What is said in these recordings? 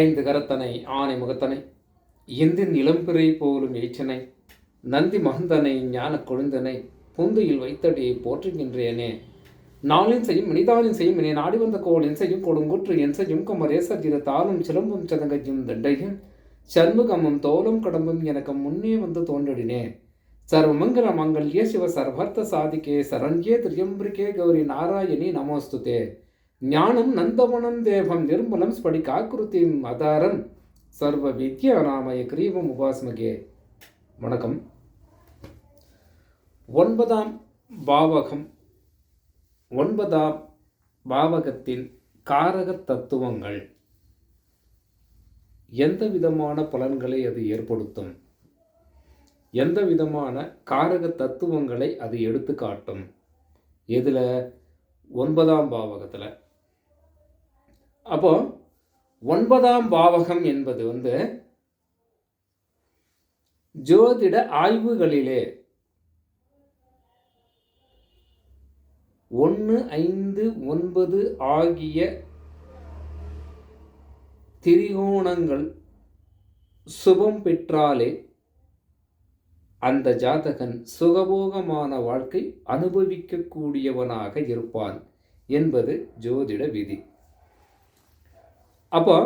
ஐந்து கரத்தனை ஆனை முகத்தனை எந்தின் இளம்பிறை போலும் எய்ச்சனை நந்தி மகந்தனை ஞான கொழுந்தனை பூந்தையில் வைத்தடியை போற்றுகின்றேனே. நாளின் செய்யும் மனிதாளின் செய்யும் இனி நாடி வந்த கோள் என் செய்யும் கொடுங்குற்று என் செய்யும் குமரேசர் இரு தாளும் சிலம்பும் சதங்கையும் தண்டையும் சண்முகமும் தோலும் கடம்பும் எனக்கு முன்னே வந்து தோன்றினே சர்வமங்கல மங்கல்யே சிவ சர்வர்த்த சாதிக்கே சரண்யே திரியம்பிரிகே கௌரி நாராயணி நமோஸ்துதே. ஞானம் நந்தவனம் தேவம் நிர்மலம் ஸ்படிகாக்கிருத்திம் அதாரம். சர்வ வித்யா நாமய கிரீவம் உபாஸ்மகே. வணக்கம். ஒன்பதாம் பாவகம். ஒன்பதாம் பாவகத்தின் காரக தத்துவங்கள். எந்த விதமான பலன்களை அது ஏற்படுத்தும்? எந்த விதமான காரக தத்துவங்களை அது எடுத்து காட்டும் எதில்? ஒன்பதாம் பாவகத்தில். அப்போ ஒன்பதாம் பாவகம் என்பது வந்து ஜோதிட ஆய்வுகளிலே ஒன்று ஐந்து ஒன்பது ஆகிய திரிகோணங்கள் சுபம் பெற்றாலே அந்த ஜாதகன் சுகபோகமான வாழ்க்கை அனுபவிக்கக்கூடியவனாக இருப்பான் என்பது ஜோதிட விதி. அப்போ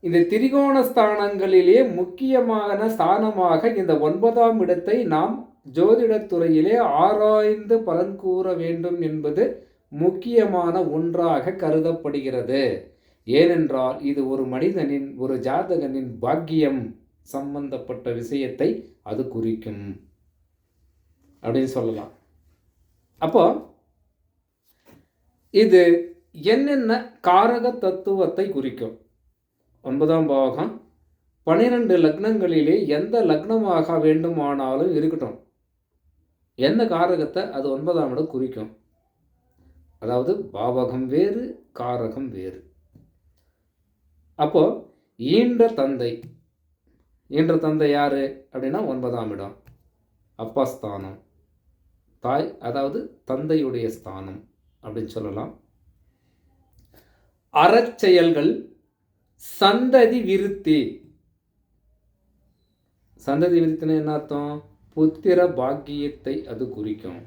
இந்த திரிகோண ஸ்தானங்களிலே முக்கியமான ஸ்தானமாக இந்த ஒன்பதாம் இடத்தை நாம் ஜோதிடத்துறையிலே ஆராய்ந்து பலன் கூற வேண்டும் என்பது முக்கியமான ஒன்றாக கருதப்படுகிறது. ஏனென்றால் இது ஒரு மனிதனின் ஒரு ஜாதகனின் பாக்கியம் சம்பந்தப்பட்ட விஷயத்தை அது குறிக்கும். அப்படின்னு சொல்லலாம். அப்போ இது என்னென்ன காரக தத்துவத்தை குறிக்கும்? ஒன்பதாம் பாகம் பனிரெண்டு லக்னங்களிலே எந்த லக்னமாக வேண்டுமானாலும் இருக்கட்டும். எந்த காரகத்தை அது ஒன்பதாம் இடம் குறிக்கும்? அதாவது பாவகம் வேறு காரகம் வேறு. அப்போ ஈன்ற தந்தை. ஈன்ற தந்தை யாரு? அப்படின்னா ஒன்பதாம் இடம். அப்பா ஸ்தானம் தாய் அதாவது தந்தையுடைய ஸ்தானம் அப்படின்னு சொல்லலாம். அறச்செயல்கள் சந்ததி விருத்தி. சந்ததி விருத்தினா என்ன அர்த்தம்? புத்திர பாக்கியத்தை அது குறிக்கும்.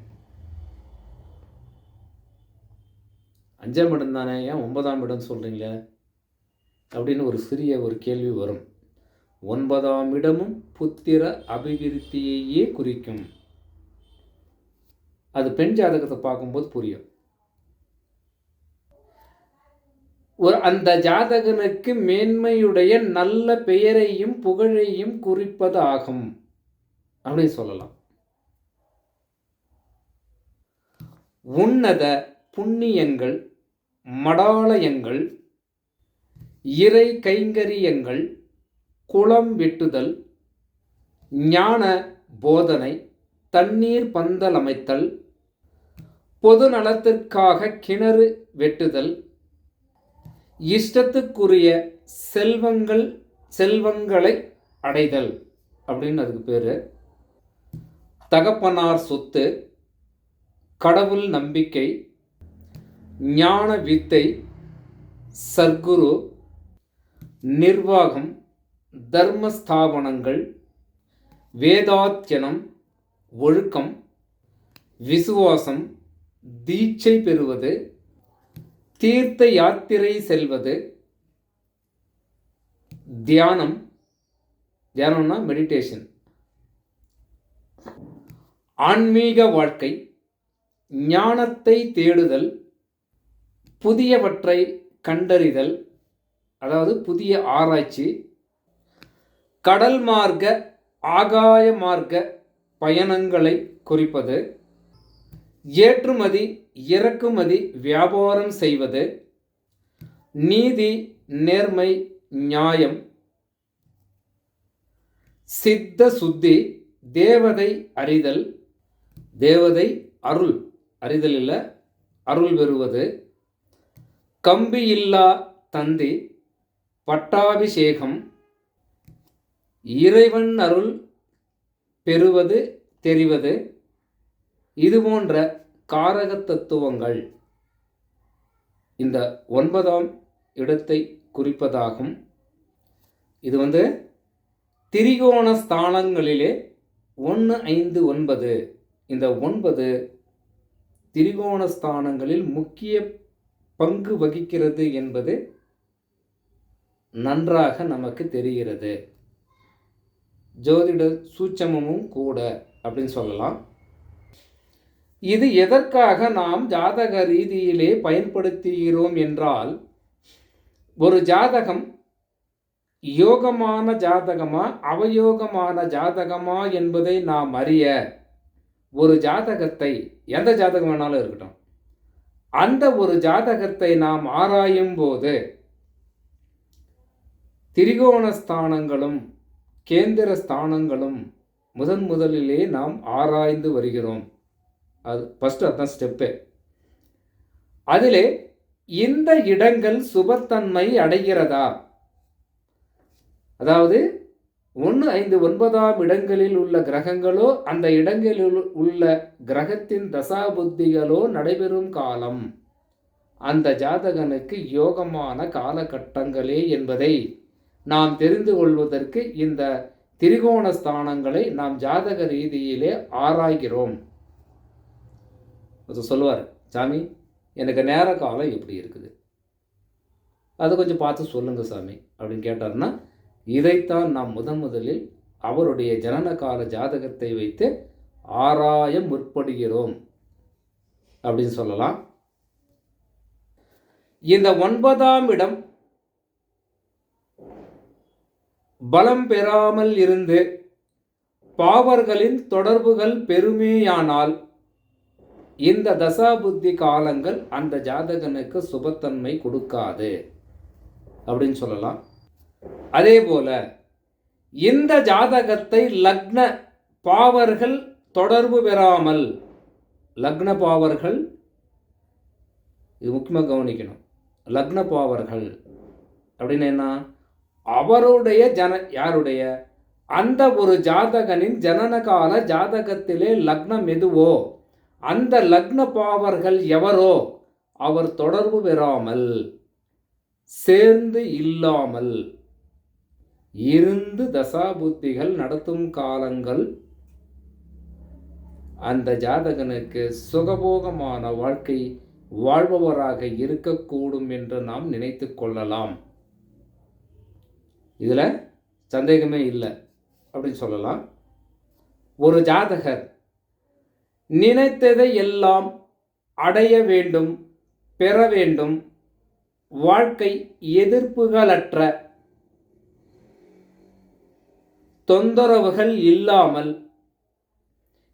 அஞ்சாம் இடம் தானே? ஏன் ஒன்பதாம் இடம் சொல்கிறீங்களே அப்படின்னு ஒரு சிறிய ஒரு கேள்வி வரும். ஒன்பதாம் இடமும் புத்திர அபிவிருத்தியையே குறிக்கும். அது பெண் ஜாதகத்தை பார்க்கும்போது புரியும். ஒரு அந்த ஜாதகனுக்கு மேன்மையுடைய நல்ல பெயரையும் புகழையும் குறிப்பதாகும். அப்படின்னு சொல்லலாம். உன்னத புண்ணியங்கள் மடாலயங்கள் இறை கைங்கரியங்கள் குளம் வெட்டுதல் ஞான போதனை தண்ணீர் பந்தல் அமைத்தல் பொது நலத்திற்காக கிணறு வெட்டுதல் இஷ்டத்துக்குரிய செல்வங்கள் செல்வங்களை அடைதல் அப்படின்னு அதுக்கு பேர். தகப்பனார் சொத்து கடவுள் நம்பிக்கை ஞான வித்தை சர்க்குரு நிர்வாகம் தர்மஸ்தாபனங்கள் வேதாத்தியனம் ஒழுக்கம் விசுவாசம் தீட்சை பெறுவது தீர்த்த யாத்திரை செல்வது தியானம். தியானம்னா மெடிடேஷன் ஆன்மீக வாழ்க்கை ஞானத்தை தேடுதல் புதியவற்றை கண்டறிதல் அதாவது புதிய ஆராய்ச்சி கடல் மார்க்க ஆகாய மார்க்க பயணங்களை குறிப்பது. ஏற்றுமதி இறக்குமதி வியாபாரம் செய்வது. நீதி நேர்மை நியாயம். சித்த சுத்தி தேவதை அறிதல். தேவதை அருள். அறிதல் இல்லை அருள் பெறுவது. கம்பி இல்லா தந்தி பட்டாபிஷேகம். இறைவன் அருள் பெறுவது தெரிவது. இது போன்ற காரக தத்துவங்கள் இந்த ஒன்பதாம் இடத்தை குறிப்பதாகும். இது வந்து திரிகோண ஸ்தானங்களிலே ஒன்று ஐந்து ஒன்பது. இந்த ஒன்பது திரிகோண ஸ்தானங்களில் முக்கிய பங்கு வகிக்கிறது என்பது நன்றாக நமக்கு தெரிகிறது. ஜோதிட சூட்சமமும் கூட அப்படின்னு சொல்லலாம். இது எதற்காக நாம் ஜாதக ரீதியிலே பயன்படுத்துகிறோம் என்றால் ஒரு ஜாதகம் யோகமான ஜாதகமா அவயோகமான ஜாதகமா என்பதை நாம் அறிய ஒரு ஜாதகத்தை எந்த ஜாதகம் வேணாலும் இருக்கட்டும் அந்த ஒரு ஜாதகத்தை நாம் ஆராயும் போது திரிகோண ஸ்தானங்களும் கேந்திர ஸ்தானங்களும் முதன் முதலிலே நாம் ஆராய்ந்து வருகிறோம். அது ஃபஸ்ட்டு அதுதான் ஸ்டெப்பு அதிலே இந்த இடங்கள் சுபத்தன்மை அடைகிறதா? அதாவது ஒன்று ஐந்து ஒன்பதாம் இடங்களில் உள்ள கிரகங்களோ அந்த இடங்களில் உள்ள கிரகத்தின் தசாபுத்திகளோ நடைபெறும் காலம். அந்த ஜாதகனுக்கு யோகமான காலகட்டங்களே என்பதை நாம் தெரிந்து கொள்வதற்கு இந்த திரிகோண ஸ்தானங்களை நாம் ஜாதக ரீதியிலே ஆராய்கிறோம். அது சொல்லுவார் சாமி எனக்கு நேர காலம் எப்படி இருக்குது. அதை கொஞ்சம் பார்த்து சொல்லுங்கள் சாமி அப்படின்னு கேட்டார்னா இதைத்தான் நாம் முதன் முதலில் அவருடைய ஜனன கால ஜாதகத்தை வைத்து ஆராய முற்படுகிறோம் அப்படின்னு சொல்லலாம். இந்த ஒன்பதாம் இடம் பலம் பெறாமல் இருந்து பாவர்களின் தொடர்புகள் பெருமையானால் இந்த தசாபுத்தி காலங்கள் அந்த ஜாதகனுக்கு சுபத்தன்மை கொடுக்காது அப்படின்னு சொல்லலாம். அதே போல இந்த ஜாதகத்தை லக்ன பாவர்கள் தொடர்பு பெறாமல் லக்ன பாவர்கள் இது முக்கியமாக கவனிக்கணும். லக்ன பாவர்கள் அப்படின்னு என்ன? அவருடைய ஜன யாருடைய? அந்த ஒரு ஜாதகனின் ஜனனகால ஜாதகத்திலே லக்னம் எதுவோ அந்த லக்ன பாவர்கள் எவரோ அவர் தொடர்பு பெறாமல் சேர்ந்து இல்லாமல் இருந்து தசாபுத்திகள் நடத்தும் காலங்கள் அந்த ஜாதகனுக்கு சுகபோகமான வாழ்க்கை வாழ்பவராக இருக்கக்கூடும் என்று நாம் நினைத்து கொள்ளலாம். இதில் சந்தேகமே இல்லை அப்படின்னு சொல்லலாம். ஒரு ஜாதகர் நினைத்ததை எல்லாம் அடைய வேண்டும் பெற வேண்டும் வாழ்க்கை எதிர்ப்புகளற்ற தொந்தரவுகள் இல்லாமல்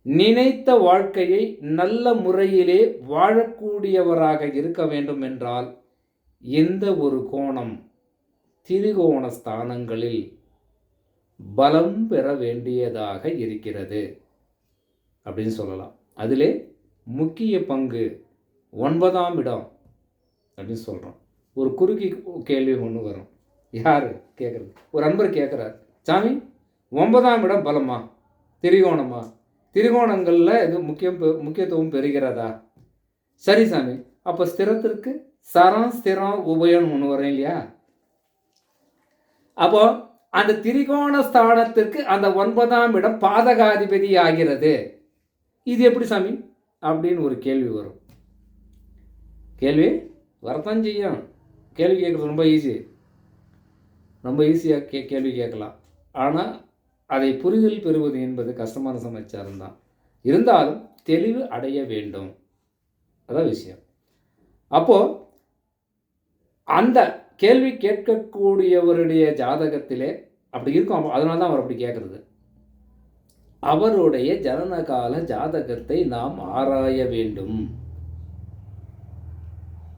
நினைத்த வாழ்க்கையை நல்ல முறையிலே வாழக்கூடியவராக இருக்க வேண்டும் என்றால் எந்த ஒரு கோணம் திரிகோண ஸ்தானங்களில் பலம் பெற வேண்டியதாக இருக்கிறது அப்படின்னு சொல்லலாம். அதிலே முக்கிய பங்கு ஒன்பதாம் இடம் அப்படின்னு சொல்கிறோம் ஒரு குறுக்கி கேள்வி ஒன்று வரும். யார்? கேட்குறது ஒரு அன்பர் கேட்குறார் சாமி ஒன்பதாம் இடம் பலமா? திரிகோணமா? திரிகோணங்களில் இது முக்கியம் பெ- முக்கியத்துவம் பெறுகிறதா? சரி சாமி. அப்போ ஸ்திரத்திற்கு சரம் ஸ்திரம் உபயம் ஒன்று வரும் இல்லையா? அப்போ அந்த திரிகோண ஸ்தானத்திற்கு அந்த ஒன்பதாம் இடம் பாதகாதிபதி ஆகிறது. இது எப்படி சாமி? அப்படின்னு ஒரு கேள்வி வரும். கேள்வி? வரத்தான் செய்யும். கேள்வி கேட்குறது ரொம்ப ஈஸி ரொம்ப ஈஸியாக கே கேள்வி கேட்கலாம். ஆனால் அதை புரிதல் பெறுவது என்பது கஷ்டமான சமாச்சாரம் தான். இருந்தாலும் தெளிவு அடைய வேண்டும். அதான் விஷயம். அப்போது அந்த கேள்வி கேட்கக்கூடியவருடைய ஜாதகத்திலே அப்படி இருக்கும். அதனால தான் அவர் அப்படி கேட்குறது. அவருடைய ஜனனகால ஜாதகத்தை நாம் ஆராய வேண்டும்.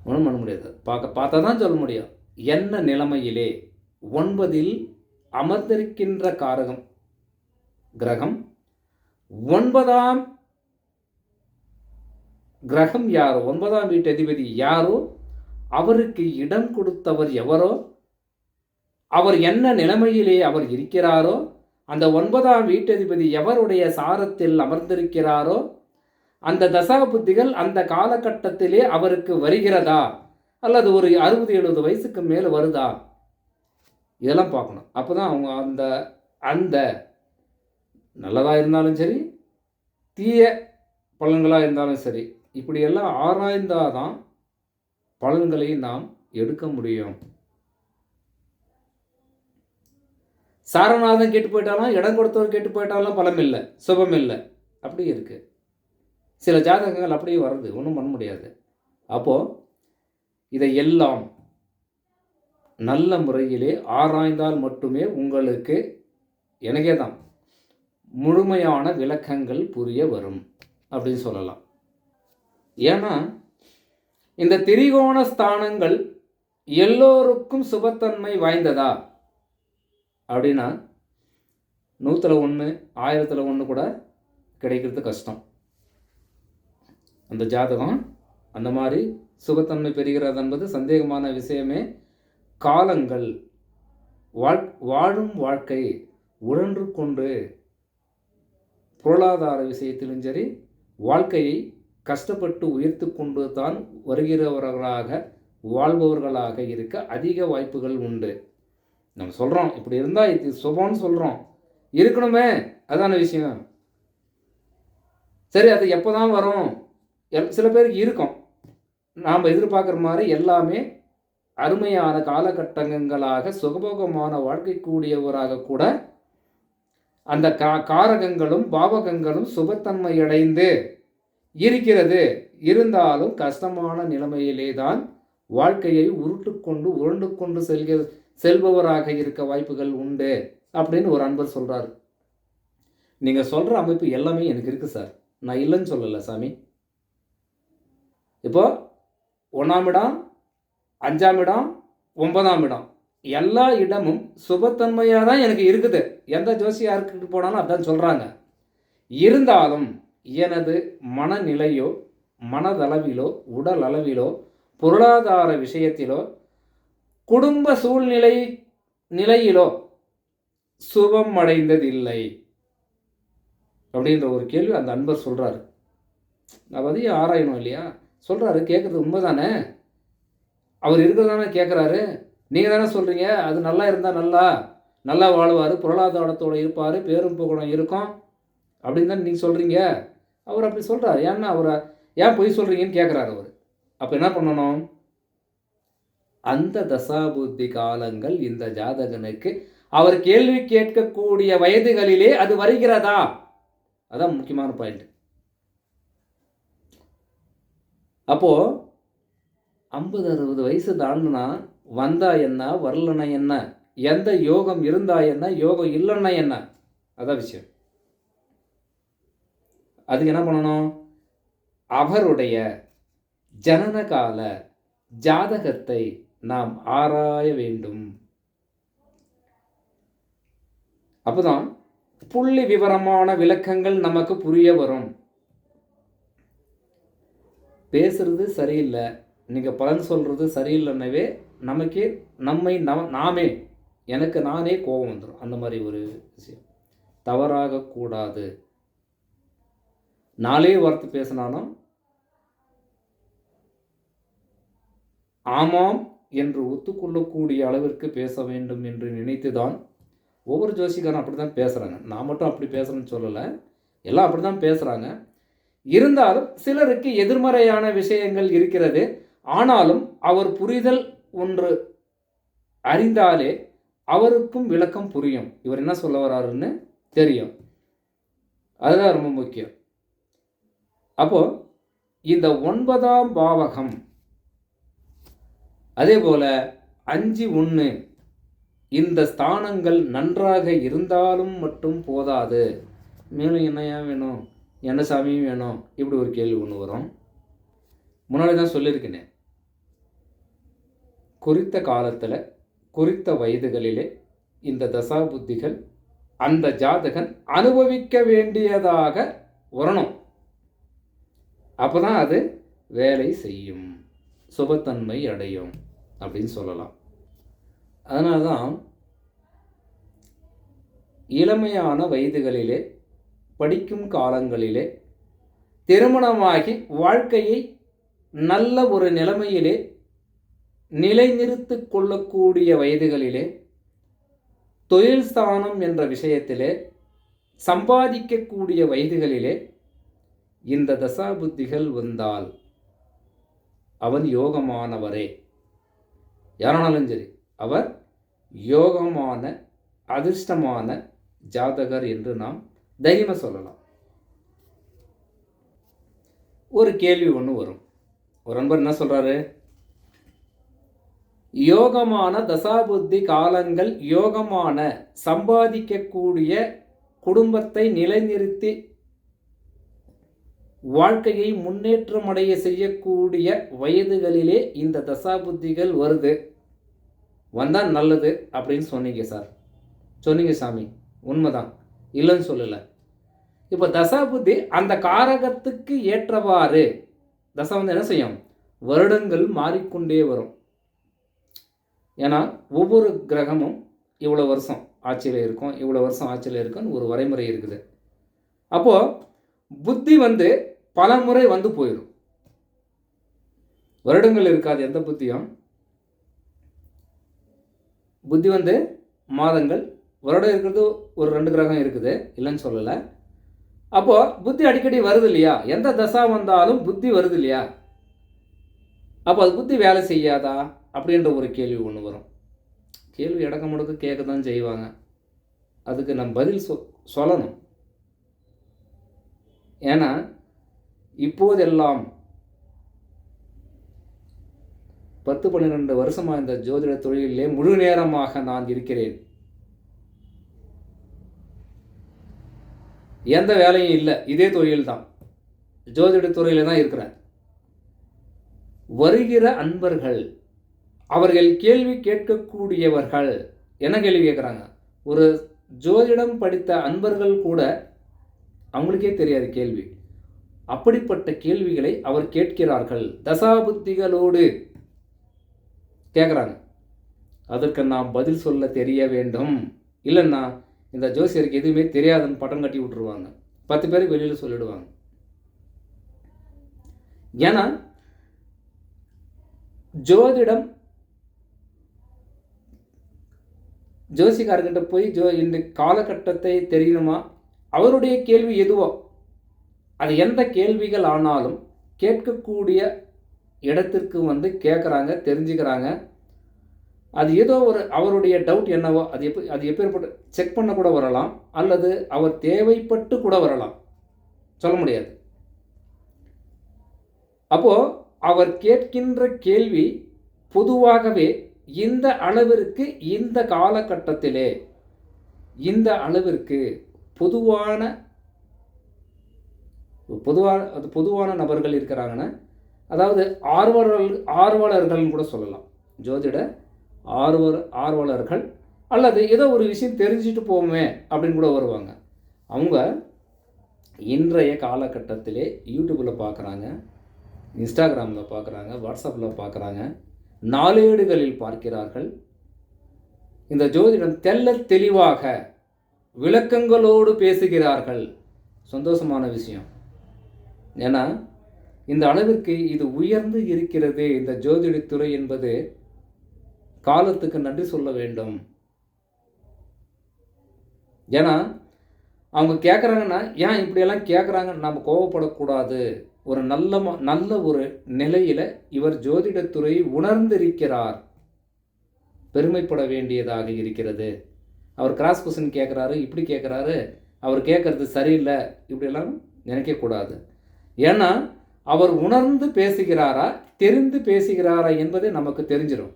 ஒன்றும் பண்ண முடியாது. பார்க்க பார்த்தா தான் சொல்ல முடியும். என்ன நிலைமையிலே? ஒன்பதில் அமர்ந்திருக்கின்ற காரகம் கிரகம். ஒன்பதாம் கிரகம் யாரோ? ஒன்பதாம் வீட்டு அதிபதி யாரோ? அவருக்கு இடம் கொடுத்தவர் எவரோ? அவர் என்ன நிலைமையிலே அவர் இருக்கிறாரோ? அந்த ஒன்பதாம் வீட்டதிபதி எவருடைய சாரத்தில் அமர்ந்திருக்கிறாரோ அந்த தசா புத்திகள் அந்த காலகட்டத்திலே அவருக்கு வருகிறதா? அல்லது ஒரு அறுபது எழுபது வயசுக்கு மேலே வருதா? இதெல்லாம் பார்க்கணும். அப்போ தான் அவங்க அந்த அந்த நல்லதாக இருந்தாலும் சரி தீய பலன்களாக இருந்தாலும் சரி இப்படியெல்லாம் ஆராய்ந்தால் தான் பலன்களை நாம் எடுக்க முடியும். சாரநாதன் கேட்டு போயிட்டாலும் இடம் கொடுத்தவர் கேட்டு போயிட்டாலும் பலம் இல்லை சுபம் இல்லை அப்படி இருக்குது சில ஜாதகங்கள் அப்படியே வருது. ஒன்றும் பண்ண முடியாது. அப்போது இதை எல்லாம் நல்ல முறையிலே ஆராய்ந்தால் மட்டுமே உங்களுக்கு எனக்கே தான் முழுமையான விளக்கங்கள் புரிய வரும் அப்படின்னு சொல்லலாம். ஏன்னா இந்த திரிகோண ஸ்தானங்கள் எல்லோருக்கும் சுபத்தன்மை வாய்ந்ததா? அப்படின்னா நூற்றில் ஒன்று ஆயிரத்தில் ஒன்று கூட கிடைக்கிறது கஷ்டம். அந்த ஜாதகம் அந்த மாதிரி சுபத்தன்மை பெறுகிறது என்பது சந்தேகமான விஷயமே. காலங்கள் வாழ் வாழும் வாழ்க்கை உழன்று கொண்டு பொருளாதார விஷயத்திலும் சரி வாழ்க்கையை கஷ்டப்பட்டு உயர்த்து கொண்டு தான் வருகிறவர்களாக வாழ்பவர்களாக இருக்க அதிக வாய்ப்புகள் உண்டு. நம்ம சொல்கிறோம் இப்படி இருந்தால் இது சுபம்னு சொல்கிறோம் இருக்கணுமே. அதான விஷயம். சரி அது எப்போ தான் வரும்? எல் சில பேருக்கு இருக்கும். நாம் எதிர்பார்க்குற மாதிரி எல்லாமே அருமையான காலகட்டங்களாக சுகபோகமான வாழ்க்கை கூடியவராக கூட அந்த கா காரகங்களும் பாவகங்களும் சுபத்தன்மை அடைந்து இருக்கிறது. இருந்தாலும் கஷ்டமான நிலைமையிலே தான் வாழ்க்கையை உருட்டு கொண்டு உருண்டு கொண்டு செல்கிறது. செல்பவராக இருக்க வாய்ப்புகள் உண்டு அப்படின்னு ஒரு அன்பர் சொல்கிறார் நீங்கள் சொல்கிற அமைப்பு எல்லாமே எனக்கு இருக்குது சார். நான் இல்லைன்னு சொல்லலை சாமி. இப்போ ஒன்றாம் இடம் அஞ்சாம் இடம் ஒன்பதாம் இடம். எல்லா இடமும் சுபத்தன்மையாக தான் எனக்கு இருக்குது. எந்த ஜோசியாருக்கு போனாலும் அதான் சொல்கிறாங்க இருந்தாலும் எனது மனநிலையோ மனதளவிலோ உடல் அளவிலோ பொருளாதார விஷயத்திலோ குடும்ப சூழ்நிலை நிலையிலோ சுபம் அடைந்ததில்லை. அப்படின்ற ஒரு கேள்வி அந்த அன்பர் சொல்கிறாரு நான் அதையும் ஆராயணும் இல்லையா? சொல்கிறாரு கேட்குறது உண்மைதானே? அவர் இருக்கிறதானே கேட்குறாரு நீங்கள் தானே சொல்கிறீங்க அது நல்லா இருந்தால் நல்லா நல்லா வாழ்வார் பொருளாதாரத்தோடு இருப்பார் பேரும் புகழும் இருக்கும். அப்படின்னு தான் நீங்கள் சொல்கிறீங்க அவர் அப்படி சொல்கிறார் ஏன்னா அவரை ஏன் பொய் சொல்கிறீங்கன்னு கேட்குறாரு அவர். அப்போ என்ன பண்ணணும்? அந்த தசாபுத்தி காலங்கள் இந்த ஜாதகனுக்கு அவர் கேள்வி கேட்கக்கூடிய வயதுகளிலே அது வருகிறதா? அதான் முக்கியமான பாயிண்ட் அப்போது ஐம்பது அறுபது வயசு தாண்டினா வந்தா என்ன வரலனா என்ன எந்த யோகம் இருந்தா என்ன யோகம் இல்லைன்னா என்ன? அதான் விஷயம். அதுக்கு என்ன பண்ணணும்? அவருடைய ஜனன கால ஜாதகத்தை நாம் ஆராய வேண்டும். அப்போதான் புள்ளி விவரமான விளக்கங்கள் நமக்கு புரிய வரும். பேசுறது சரியில்லை. நீங்கள் பலன் சொல்கிறது சரியில்லைன்னவே நமக்கே நம்மை நம் நாமே எனக்கு நானே கோபம் வந்துடும் அந்த மாதிரி ஒரு விஷயம். தவறாக கூடாது. நாளே வார்த்தை பேசினாலும் ஆமாம் என்று ஒத்துக்கொள்ளக்கூடிய அளவிற்கு பேச வேண்டும் என்று நினைத்து தான் ஒவ்வொரு ஜோசிக்காரன் அப்படி தான் பேசுகிறாங்க நான் மட்டும் அப்படி பேசுகிறேன்னு சொல்லலை. எல்லாம் அப்படி தான் பேசுகிறாங்க இருந்தாலும் சிலருக்கு எதிர்மறையான விஷயங்கள் இருக்கிறது. ஆனாலும் அவர் புரிதல் ஒன்று அறிந்தாலே அவருக்கும் விளக்கம் புரியும். இவர் என்ன சொல்ல வர்றாருன்னு தெரியும். அதுதான் ரொம்ப முக்கியம். அப்போ இந்த ஒன்பதாம் பாவகம் அதே போல் அஞ்சு ஒன்று இந்த ஸ்தானங்கள் நன்றாக இருந்தாலும் மட்டும் போதாது. மேலும் என்னையா வேணும்? என்ன சாமியும் வேணும்? இப்படி ஒரு கேள்வி ஒன்று வரும். முன்னாடி தான் சொல்லியிருக்கேனே. குறித்த காலத்தில் குறித்த வயதுகளிலே இந்த தசா புத்திகள் அந்த ஜாதகன் அனுபவிக்க வேண்டியதாக வரணும். அப்போ தான் அது வேலை செய்யும். சுபத்தன்மை அடையும். அப்படின்னு சொல்லலாம். அதனால தான் இளமையான வயதுகளிலே படிக்கும் காலங்களிலே திருமணமாகி வாழ்க்கையை நல்ல ஒரு நிலைமையிலே நிலைநிறுத்து கொள்ளக்கூடிய வயதுகளிலே தொழில் ஸ்தானம் என்ற விஷயத்திலே சம்பாதிக்கக்கூடிய வயதுகளிலே இந்த தசாபுத்திகள் வந்தால் அவன் யோகமானவரே. யாரானாலும் சரி அவர் யோகமான அதிர்ஷ்டமான ஜாதகர் என்று நாம் தைரியமாக சொல்லலாம். ஒரு கேள்வி ஒன்று வரும். ஒரு நண்பர் என்ன சொல்கிறாரு யோகமான தசாபுத்தி காலங்கள் யோகமான சம்பாதிக்கக்கூடிய குடும்பத்தை நிலைநிறுத்தி வாழ்க்கையை முன்னேற்றமடைய செய்யக்கூடிய வயதுகளிலே இந்த தசாபுத்திகள் வருது. வந்தால் நல்லது அப்படின்னு சொன்னீங்க சார். சொன்னீங்க சாமி. உண்மைதான். இல்லைன்னு சொல்லலை. இப்போ தசாபுத்தி அந்த காரகத்துக்கு ஏற்றவாறு தசா வந்து என்ன செய்யும்? வருடங்கள் மாறிக்கொண்டே வரும். ஏன்னா ஒவ்வொரு கிரகமும் இவ்வளோ வருஷம் ஆட்சியில் இருக்கும் இவ்வளோ வருஷம் ஆட்சியில் இருக்குன்னு ஒரு வரைமுறை இருக்குது. அப்போது புத்தி வந்து பல முறை வந்து போயிடும். வருடங்கள் இருக்காது எந்த புத்தியும். புத்தி வந்து மாதங்கள் வருடம் இருக்கிறது ஒரு ரெண்டு கிரகம் இருக்குது இல்லைன்னு சொல்லலை. அப்போது புத்தி அடிக்கடி வருது இல்லையா? எந்த தசா வந்தாலும் புத்தி வருது இல்லையா? அப்போ அது புத்தி வேலை செய்யாதா? அப்படின்ற ஒரு கேள்வி ஒன்று வரும். கேள்வி இடக்க முடக்க கேட்க தான் செய்வாங்க. அதுக்கு நம்ம பதில் சொ சொல்லணும். ஏன்னா இப்போதெல்லாம் பத்து பன்னிரெண்டு வருஷமாக இந்த ஜோதிட தொழிலிலே முழு நேரமாக நான் இருக்கிறேன். எந்த வேலையும் இல்லை. இதே தொழில் தான் ஜோதிட துறையில் தான் இருக்கிறேன். வருகிற அன்பர்கள் அவர்கள் கேள்வி கேட்கக்கூடியவர்கள் என்ன கேள்வி கேட்குறாங்க? ஒரு ஜோதிடம் படித்த அன்பர்கள் கூட அவங்களுக்கே தெரியாது கேள்வி. அப்படிப்பட்ட கேள்விகளை அவர் கேட்கிறார்கள். தசாபுத்திகளோடு கேட்குறாங்க அதற்கு நாம் பதில் சொல்ல தெரிய வேண்டும். இல்லைன்னா இந்த ஜோசியருக்கு எதுவுமே தெரியாதுன்னு பட்டம் கட்டி விட்டுருவாங்க. பத்து பேருக்கு வெளியில் சொல்லிடுவாங்க. ஏன்னா ஜோதிடம் ஜோசிகார்கிட்ட போய் ஜோ இந்த காலகட்டத்தை தெரியணுமா? அவருடைய கேள்வி எதுவோ? அது எந்த கேள்விகள் ஆனாலும் கேட்கக்கூடிய இடத்திற்கு வந்து கேட்குறாங்க தெரிஞ்சுக்கிறாங்க. அது ஏதோ ஒரு அவருடைய டவுட் என்னவோ அது எப்போ அது எப்பேற்பட்ட செக் பண்ண கூட வரலாம் அல்லது அவர் தேவைப்பட்டு கூட வரலாம். சொல்ல முடியாது. அப்போது அவர் கேட்கின்ற கேள்வி பொதுவாகவே இந்த அளவிற்கு இந்த காலகட்டத்திலே இந்த அளவிற்கு பொதுவான பொதுவான அது பொதுவான நபர்கள் இருக்கிறாங்கன்னா. அதாவது ஆர்வலர்கள் ஆர்வலர்கள்னு கூட சொல்லலாம். ஜோதிட ஆர்வ ஆர்வலர்கள் அல்லது ஏதோ ஒரு விஷயம் தெரிஞ்சுட்டு போவோமே அப்படின்னு கூட வருவாங்க. அவங்க இன்றைய காலகட்டத்திலே யூடியூப்பில் பார்க்குறாங்க இன்ஸ்டாகிராமில் பார்க்குறாங்க வாட்ஸ்அப்பில் பார்க்குறாங்க நாளேடுகளில் பார்க்கிறார்கள். இந்த ஜோதிடம் தெல்ல தெளிவாக விளக்கங்களோடு பேசுகிறார்கள். சந்தோஷமான விஷயம். ஏன்னா இந்த அளவிற்கு இது உயர்ந்து இருக்கிறது. இந்த ஜோதிடத்துறை என்பது காலத்துக்கு நன்றி சொல்ல வேண்டும். ஏன்னா அவங்க கேட்குறாங்கன்னா ஏன் இப்படியெல்லாம் கேட்குறாங்கன்னு நம்ம கோவப்படக்கூடாது. ஒரு நல்ல நல்ல ஒரு நிலையில் இவர் ஜோதிடத்துறை உணர்ந்திருக்கிறார். பெருமைப்பட வேண்டியதாக இருக்கிறது. அவர் கிராஸ் கொஸ்டின் கேட்குறாரு இப்படி கேட்குறாரு அவர் கேட்குறது சரியில்லை. இப்படியெல்லாம் நினைக்கக்கூடாது. ஏன்னா அவர் உணர்ந்து பேசுகிறாரா தெரிந்து பேசுகிறாரா என்பது நமக்கு தெரிஞ்சிடும்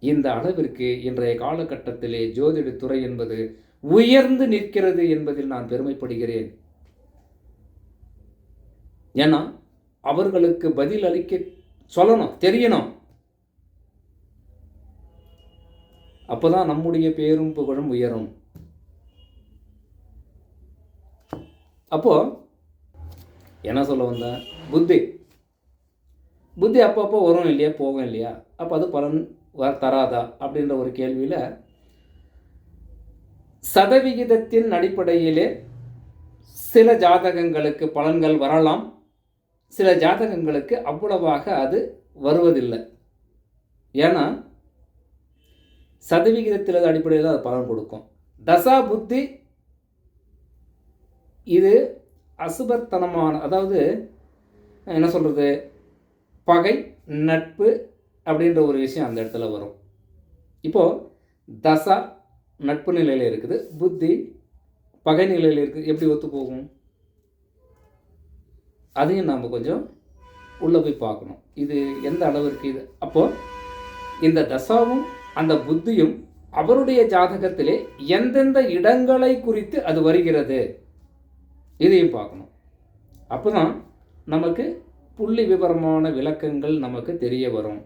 இந்த அளவிற்கு இன்றைய காலகட்டத்திலே ஜோதிடத்துறை என்பது உயர்ந்து நிற்கிறது என்பதில் நான் பெருமைப்படுகிறேன். ஏன்னா அவர்களுக்கு பதில் அளிக்க சொல்லணும் தெரியணும். அப்போதான் நம்முடைய பேரும் புகழும் உயரும். அப்போது என்ன சொல்ல வந்தேன்? புத்தி. புத்தி அப்பப்போ வரும் இல்லையா? போகும் இல்லையா? அப்போ அது பலன் வர தராதா? அப்படின்ற ஒரு கேள்வியில் சதவிகிதத்தின் அடிப்படையிலே சில ஜாதகங்களுக்கு பலன்கள் வரலாம். சில ஜாதகங்களுக்கு அவ்வளவாக அது வருவதில்லை. ஏன்னா சதவிகிதத்தில் அடிப்படையில் அது பலன் கொடுக்கும். தசா புத்தி இது அசுபத்தனமான அதாவது என்ன சொல்கிறது பகை நட்பு அப்படின்ற ஒரு விஷயம் அந்த இடத்துல வரும். இப்போது தசா நட்பு நிலையில் இருக்குது புத்தி பகை நிலையில் இருக்குது எப்படி ஒத்து போகும்? அதையும் நாம் கொஞ்சம் உள்ளே போய் பார்க்கணும். இது எந்த அளவிற்கு இது? அப்போது இந்த தசாவும் அந்த புத்தியும் அவருடைய ஜாதகத்திலே எந்தெந்த இடங்களை குறித்து அது வருகிறது? இதையும் பார்க்கணும். அப்போ தான் நமக்கு புள்ளி விவரமான விளக்கங்கள் நமக்கு தெரிய வரும்.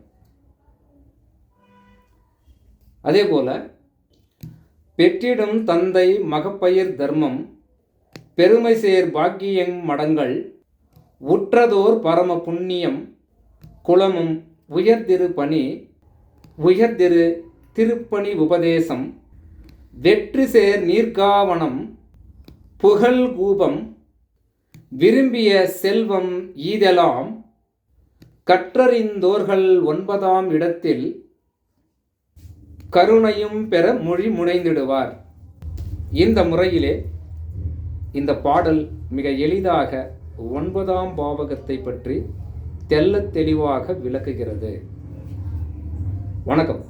அதே போல் பெற்றிடும் தந்தை மகப்பயிர் தர்மம் பெருமை சேர் பாக்கியம் மடங்கள் உற்றதோர் பரம புண்ணியம் குளமும் உயர்திரு பணி உயர்திரு திருப்பணி உபதேசம் வெற்றி சேர் நீர்காவனம் புகழ் கூபம் விரும்பிய செல்வம் ஈதெலாம் கற்றறிந்தோர்கள் ஒன்பதாம் இடத்தில் கருணையும் பெற மொழி முனைந்திடுவார். இந்த முறையிலே இந்த பாடல் மிக எளிதாக ஒன்பதாம் பாவகத்தை பற்றி தெள்ளத் தெளிவாக விளக்குகிறது. வணக்கம்.